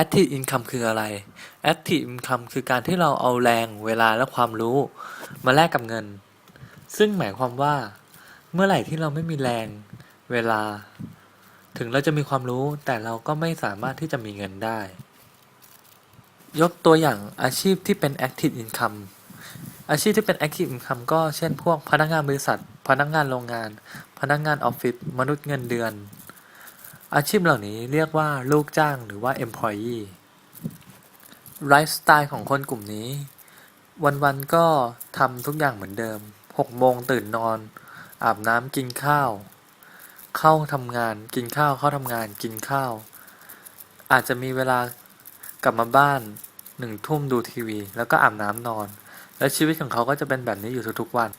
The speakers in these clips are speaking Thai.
active income คืออะไร active income คือการที่เราเอาแรงเวลาและความรู้ มาแลกกับเงิน ซึ่งหมายความว่า เมื่อไหร่ที่เราไม่มีแรงเวลา ถึงเราจะมีความรู้แต่เราก็ไม่สามารถที่จะมีเงินได้ ยกตัวอย่างอาชีพที่เป็น active income อาชีพที่เป็น active income ก็เช่นพวกพนักงานบริษัท พนักงานโรงงาน พนักงานออฟฟิศมนุษย์เงินเดือน อาชีพเหล่านี้เรียกว่าลูกจ้างหรือว่า employee ไลฟ์สไตล์ของคนกลุ่มนี้ วันๆก็ทำทุกอย่างเหมือนเดิม6โมงตื่นนอน อาบน้ำกินข้าว เข้าทำงานกินข้าวเข้าทำงานกินข้าว อาจจะมีเวลากลับมาบ้านหนึ่งทุ่มดูทีวี แล้วก็อาบน้ำนอน และชีวิตของเขาก็จะเป็นแบบนี้อยู่ทุกๆวัน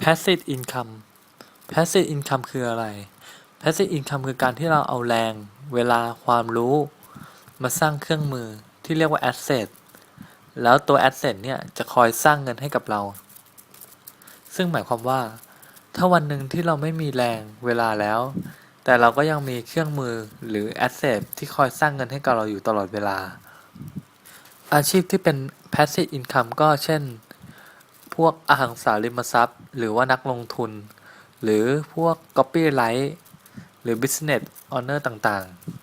passive income passive income คืออะไร passive income คือการที่เราเอาแรง เวลาความรู้ มาสร้างเครื่องมือที่เรียกว่า asset แล้วตัว asset เนี่ยจะคอยสร้างเงินให้กับเรา ซึ่งหมายความว่า ถ้าวันหนึ่งที่เราไม่มีแรงเวลาแล้ว แต่เราก็ยังมีเครื่องมือหรือ asset ที่คอยสร้างเงินให้กับเราอยู่ตลอดเวลา อาชีพที่เป็น passive income ก็เช่น พวกอสังหาริมทรัพย์ หรือว่านักลงทุน หรือพวก copyright หรือ business owner ต่างๆ